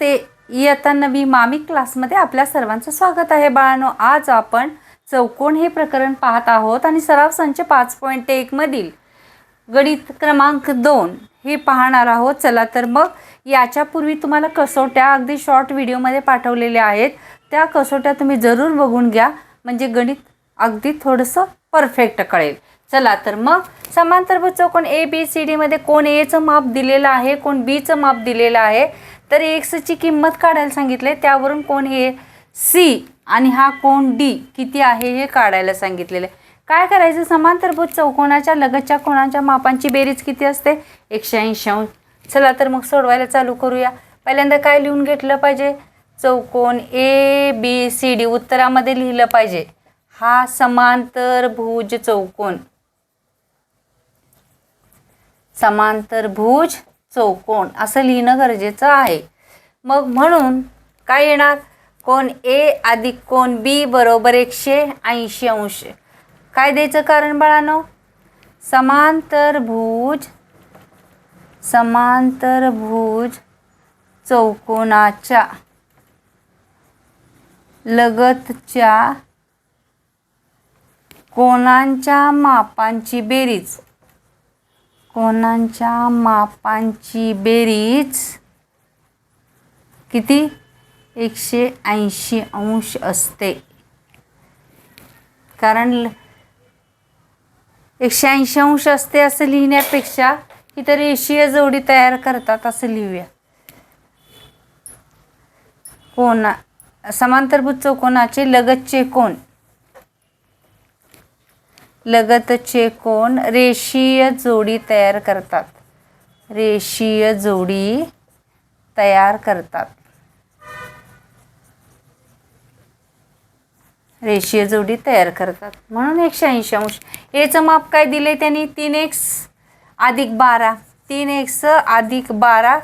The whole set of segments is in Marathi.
ते इयत्ता नवी मामी क्लासमध्ये आपल्या सर्वांचं स्वागत आहे बाळानो. आज आपण चौकोन हे प्रकरण पाहत आहोत आणि सराव संच पाच पॉईंट एकमधील गणित क्रमांक दोन हे पाहणार आहोत. चला तर मग याच्यापूर्वी तुम्हाला कसोट्या अगदी शॉर्ट व्हिडिओमध्ये पाठवलेल्या आहेत. त्या कसोट्या तुम्ही जरूर बघून घ्या. म्हणजे गणित अगदी थोडंसं परफेक्ट कळेल. चला तर मग समांतरभुज चौकोन ए बी सी डीमध्ये कोण एचं माप दिलेलं आहे कोण बीचं माप दिलेलं आहे. तर एक्सची किंमत काढायला सांगितले त्यावरून कोण हे सी आणि हा कोण डी किती आहे हे काढायला सांगितलेलं. आहे काय करायचं? समांतरभुज चौकोनाच्या लगतच्या कोणाच्या मापांची बेरीज किती असते? एकशे ऐंशी. अंश चला तर मग सोडवायला चालू करूया. पहिल्यांदा काय लिहून घेतलं पाहिजे? चौकोन ए बी सी डी उत्तरामध्ये लिहिलं पाहिजे. हा समांतरभुज चौकोन. समांतरभुज चौकोन असं लिहिणं गरजेचं आहे. मग म्हणून काय येणार? कोण ए अधिक कोण बी बरोबर एकशे ऐंशी अंश. काय द्यायचं कारण भूज समांतरभुज समांतरभुज चौकोनाच्या लगतच्या कोणांच्या मापांची बेरीज. कोणांच्या मापांची बेरीज? किती? एकशे ऐंशी अंश असते. कारण ल- एकशे ऐंशी अंश असते असं लिहिण्यापेक्षा इतर रेषीय जोडी तयार करतात असं लिहूया. कोणा समांतरभूत चौकोनाचे लगतचे कोण? लगतचे कोण? रेषीय जोडी तयार करतात. रेषीय जोडी तयार करतात. रेषीय जोडी तयार करतात. म्हणून एकशे ऐंशी अंश. याचं माप काय दिले त्यांनी? तीन एक्स अधिक बारा. तीन एक्स अधिक बारा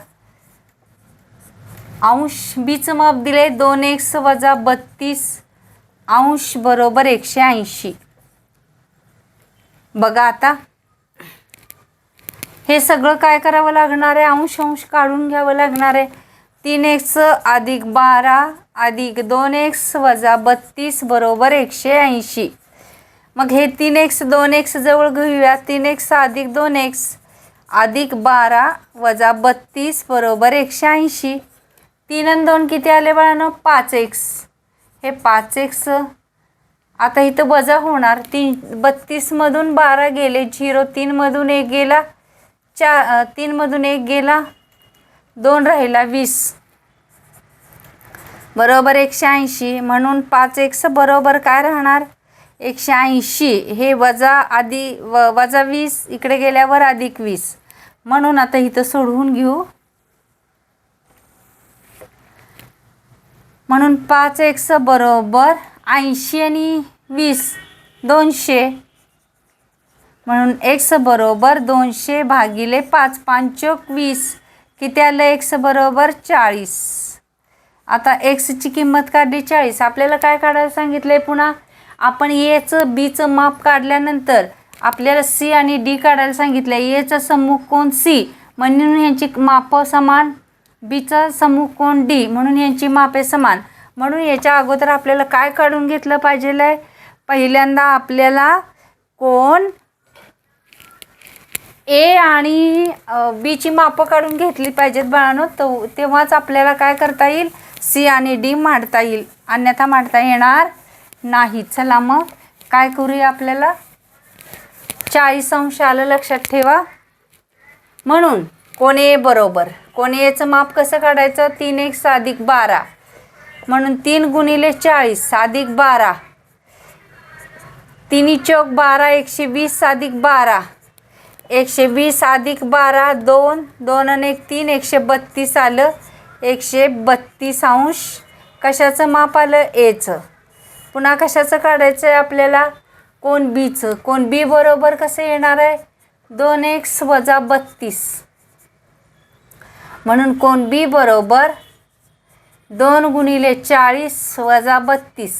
अंश. बीचं माप दिले दोन एक्स वजा बत्तीस अंश बरोबर एकशे ऐंशी. बघा आता. हे सगळं काय करावं लागणार आहे? अंश अंश काढून घ्यावं लागणार आहे. तीन एक्स अधिक बारा अधिक दोन एक्स वजा बत्तीस बरोबर एकशे ऐंशी. मग हे तीन एक्स दोन एक्स जवळ घेऊया. तीन एक्स अधिक दोन एक्स अधिक बारा वजा बत्तीस बरोबर एकशे ऐंशी. तीन आणि दोन किती आले बाळानं? पाच एक्स. हे पाच एक्स आता इथं वजा होणार. तीन बत्तीसमधून बारा गेले झिरो तीनमधून एक गेला चा तीनमधून एक गेला दोन राहिला वीस. बरोबर एकशे ऐंशी. म्हणून पाच एक्स बरोबर काय राहणार? एकशे ऐंशी. हे वजा आधी व वजा वीस इकडे गेल्यावर अधिक वीस. म्हणून आता इथं सोडवून घेऊ. म्हणून पाच एक्स बरोबर ऐंशी आणि वीस दोनशे. म्हणून एक्स बरोबर दोनशे भागिले पाच पाचोक वीस. किती आलं एक्स बरोबर चाळीस? आता एक्सची किंमत काढली चाळीस. आपल्याला काय काढायला सांगितलं आहे पुन्हा? आपण एचं बीचं माप काढल्यानंतर आपल्याला सी आणि डी काढायला सांगितलं आहे एचा समूह कोण? सी म्हणून यांची मापं समान. बीचा समूह कोण? डी म्हणून यांची मापे समान. म्हणून याच्या अगोदर आपल्याला काय काढून घेतलं पाहिजे आहे पहिल्यांदा आपल्याला कोण ए आणि बीची मापं काढून घेतली पाहिजेत बाळानो. तो तेव्हाच आपल्याला काय करता येईल? सी आणि डी मांडता येईल. अन्यथा मांडता येणार नाही. चला मग काय करूया आपल्याला? चाळीस अंश आलं लक्षात ठेवा. म्हणून कोण ए बरोबर? कोण एचं माप कसं काढायचं? तीन एक साधिक बारा. म्हणून तीन गुणिले चाळीस अधिक बारा. तिन्ही चौक बारा एकशे वीस अधिक बारा. एकशे वीस अधिक बारा दोन दोन आणि एक तीन एकशे बत्तीस आलं. एकशे बत्तीस अंश. कशाचं माप आलं? एचं. पुन्हा कशाचं काढायचं आहे आपल्याला? कोण बीचं? कोण बी बरोबर कसं येणार आहे? दोन एक्स वजा बत्तीस. म्हणून कोण बी बरोबर दोन गुणिले चाळीस वजा बत्तीस.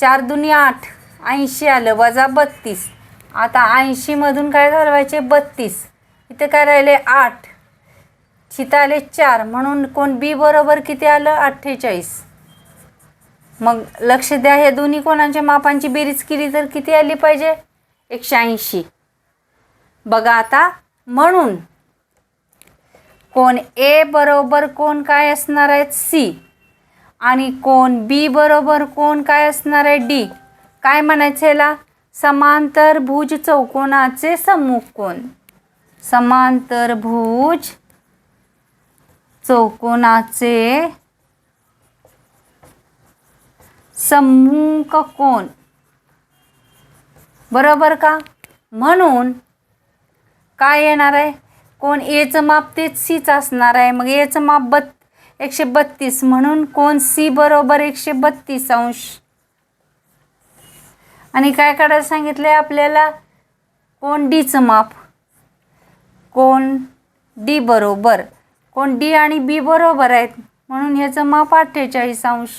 चार दुनिया आठ ऐंशी आलं वजा बत्तीस. आता ऐंशीमधून काय घालवायचे? बत्तीस. इथे काय राहिले? आठ. छिथं आले चार म्हणून कोण बी बरोबर किती आलं? अठ्ठेचाळीस. मग लक्ष द्या हे दोन्ही कोणाच्या मापांची बेरीज केली तर किती आली पाहिजे? एकशे ऐंशी. बघा आता म्हणून कोण ए बरोबर कोण काय असणार आहेत सी. आणि कोण बी बरोबर कोण काय असणार आहे? डी. काय म्हणायचं याला? समांतर भुज चौकोनाचे सम्मुख कोण समांतर भुज चौकोनाचे सम्मुख कोण बरोबर का? म्हणून काय येणार आहे? कोण एचं माप तेच सीच असणार आहे. मग एचं माप बत् एकशे बत्तीस म्हणून कोण सी बरोबर एकशे बत्तीस अंश. आणि काय काढायला सांगितलं आहे आपल्याला? कोण डीचं माप? कोण डी बरोबर? कोण डी आणि बी बरोबर आहेत? म्हणून ह्याचं माप अठ्ठेचाळीस अंश.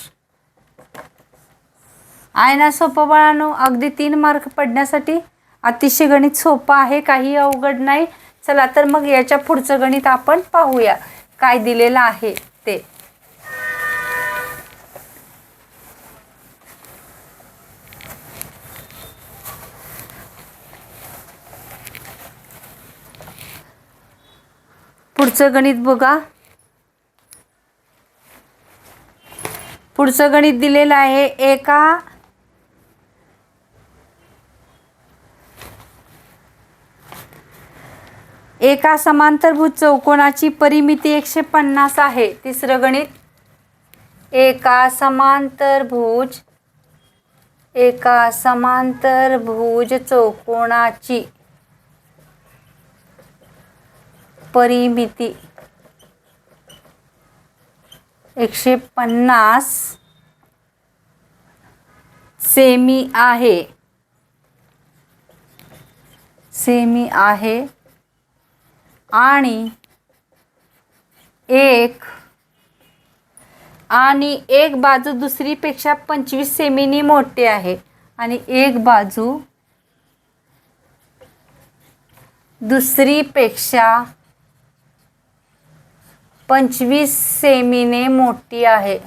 आहे ना सोपं बाळानो? अगदी तीन मार्क पडण्यासाठी अतिशय गणित सोपं आहे. काही अवघड नाही. चला तर मग याच्या पुढचं गणित आपण पाहूया. काय दिलेलं आहे ते. पुढचं गणित बघा. पुढचं गणित दिलेलं आहे एका एका समांतरभुज चौकोनाची परिमिती एकशे पन्नास आहे. तिसरं गणित. एका समांतरभुज एका समांतरभुज चौकोनाची परिमिती एकशे पन्नास सेमी आहे. सेमी आहे. आणि एक आणि एक बाजू दुसरीपेक्षा पंचवीस सेमीनी मोठी आहे. आणि एक बाजू दुसरीपेक्षा पंचवीस सेमीने मोठी आहे.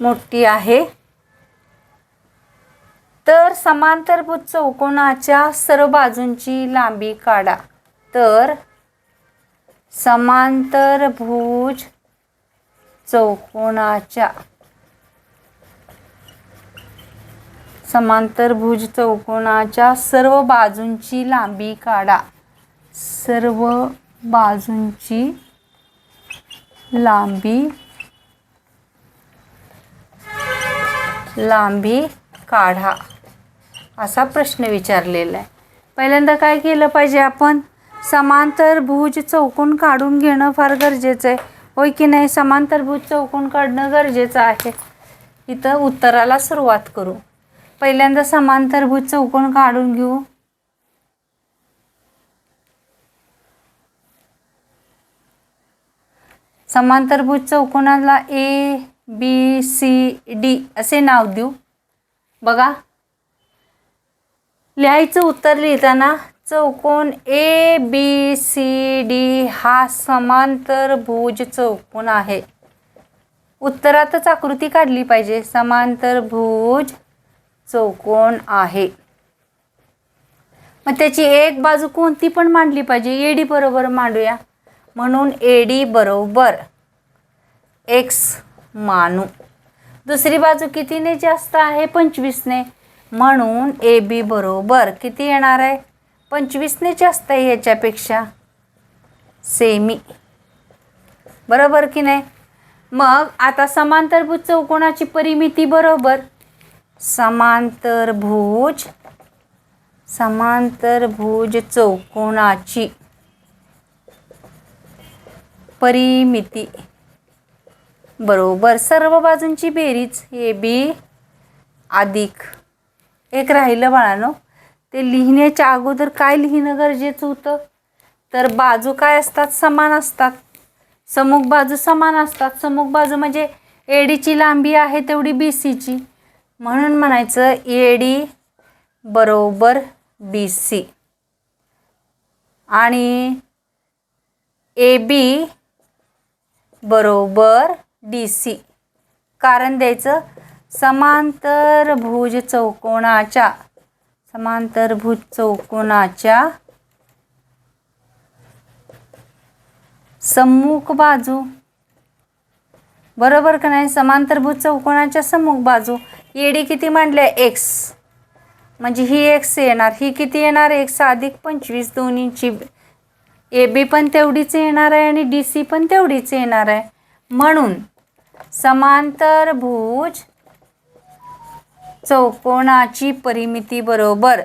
मोठी आहे. तर समांतरभुज चौकोनाच्या सर्व बाजूंची लांबी काढा. तर समांतरभुज चौकोनाच्या समांतरभुज चौकोनाच्या सर्व बाजूंची लांबी काढा. सर्व बाजूंची लांबी लांबी काढा. असा प्रश्न विचारलेला आहे. पहिल्यांदा काय केलं पाहिजे आपण? समांतर भुज चौकून काढून घेणं फार गरजेचं आहे. होय की नाही? समांतर भुज चौकून काढणं गरजेचं आहे. इथं उत्तराला सुरुवात करू. पहिल्यांदा समांतर भुज चौकून काढून घेऊ. समांतरभुज चौकोनाला ए बी सी डी असे नाव देऊ. बघा. लिहायचं उत्तर लिहिताना चौकोन ए बी सी डी हा समांतरभुज चौकोन आहे. उत्तरातच आकृती काढली पाहिजे. समांतरभुज चौकोन आहे. मग त्याची एक बाजू कोणती पण मांडली पाहिजे. एडी बरोबर मांडूया. म्हणून एडी बरोबर. एक्स मानू. दुसरी बाजू कितीने जास्त आहे? पंचवीसने. म्हणून ए बी बरोबर. किती येणार आहे? पंचवीसने जास्त आहे याच्यापेक्षा. सेमी. बरोबर की नाही? मग आता समांतरभुज चौकोनाची परिमिती बरोबर. समांतरभुज समांतरभुज चौकोनाची परिमिती. बरोबर. सर्व बाजूंची बेरीज ए बी अधिक. एक राहिलं बाळानो ते लिहिण्याच्या अगोदर काय लिहिणं गरजेचं होतं? तर बाजू काय असतात? समान असतात. समुख बाजू समान असतात. समुख बाजू म्हणजे एडीची लांबी आहे तेवढी बी सीची. म्हणून म्हणायचं एडी बरोबर बी सी. आणि ए बी बरोबर डी सी. कारण द्यायचं समांतरभुज चौकोनाच्या समांतरभुज चौकोनाच्या सम्मुख बाजू. बरोबर का नाही? समांतरभुज चौकोनाच्या सम्मुख बाजू. एडी किती मांडल्या एक्स म्हणजे ही एक्स येणार. ही किती येणार? एक्स अधिक पंचवीस दोन्हीची ए बी पण तेवढीच येणार आहे आणि डी सी पण तेवढीच येणार आहे. म्हणून समांतरभुज चौकोनाची परिमिती बरोबर.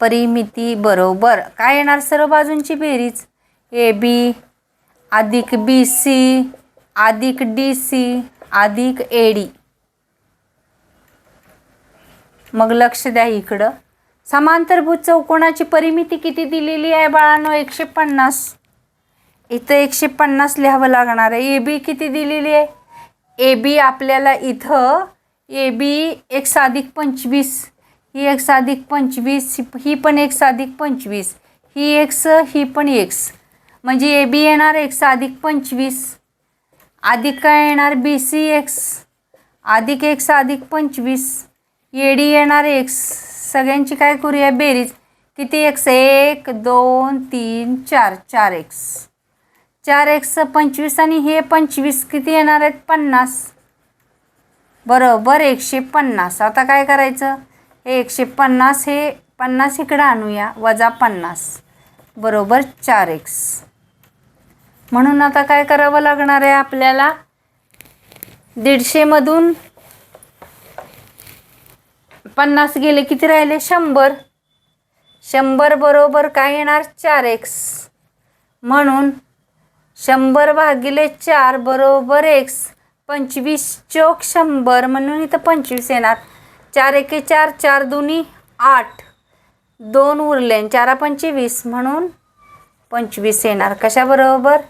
परिमिती बरोबर. काय येणार सर्व बाजूंची बेरीज? ए बी अधिक बी सी अधिक डी सी अधिक ए डी. मग लक्ष द्या इकडं. समांतरभूत चौकोनाची परिमिती किती दिलेली आहे बाळांनो? एकशे पन्नास. इथं एकशे पन्नास लिहावं लागणार आहे. ए बी किती दिलेली आहे? ए बी आपल्याला इथं ए बी एक साधिक पंचवीस ही एक साधिक पंचवीस ही पण एक साधिक पंचवीस ही एक्स ही पण एक्स. म्हणजे ए बी येणार एक साधिक पंचवीस अधिक काय येणार? बी सी एक्स अधिक एक साधिक पंचवीस ए डी येणार एक्स. सगळ्यांची काय करूया? बेरीज. किती एक्स? एक दोन तीन चार चार एक्स. चार एक्स पंचवीस आणि हे पंचवीस किती येणार आहेत? पन्नास. बरोबर एकशे पन्नास. आता काय करायचं? हे एकशे पन्नास हे पन्नास इकडं आणूया. वजा पन्नास. बरोबर चार एक्स म्हणून आता काय करावं लागणार आहे आपल्याला? दीडशेमधून पन्नास गेले किती राहिले? शंभर. शंभर बरोबर काय येणार? चार एक्स म्हणून शंभर भागिले चार बरोबर एक्स. पंचवीस चौक शंभर म्हणून इथं पंचवीस येणार. चार एके चार चार दोन्ही आठ. दोन उरले चारा पंचवीस म्हणून पंचवीस येणार. कशाबरोबर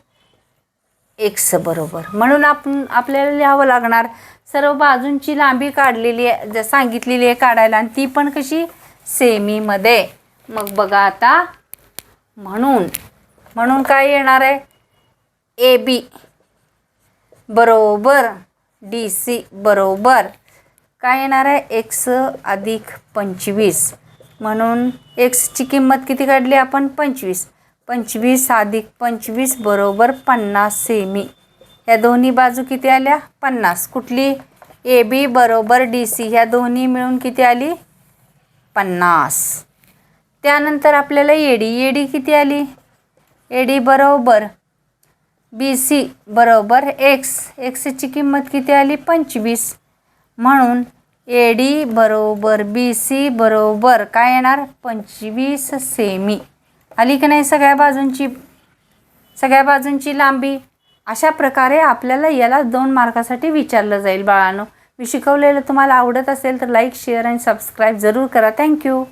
एक्स बरोबर. म्हणून आपण आपल्याला लिहावं लागणार. सर्व बाजूंची लांबी काढलेली आहे सांगितलेली आहे काढायला आणि ती पण कशी? सेमीमध्ये मग बघा आता. म्हणून. म्हणून काय येणार आहे? ए बी बरोबर डी सी बरोबर. काय येणार आहे? एक्स अधिक पंचवीस. म्हणून एक्सची किंमत किती काढली आपण? पंचवीस. पंचवीस अधिक पंचवीस बरोबर पन्नास सेमी. या दोन्ही बाजू किती आल्या? पन्नास. कुठली? ए बी बरोबर डी सी. ह्या दोन्ही मिळून किती आली? पन्नास. त्यानंतर आपल्याला एडी एडी किती आली? एडी बरोबर बी सी बरोबर एक्स एक्सची किंमत किती आली? पंचवीस. म्हणून ए डी बरोबर बी सी बरोबर काय येणार? पंचवीस सेमी आली की नाही सगळ्या बाजूंची? सगळ्या बाजूंची लांबी? अशा प्रकारे आपल्याला याला दोन मार्कासाठी विचारलं जाईल बाळांनो. मी शिकवलेलं तुम्हाला आवडत असेल तर लाईक शेअर आणि सबस्क्राईब जरूर करा. थँक्यू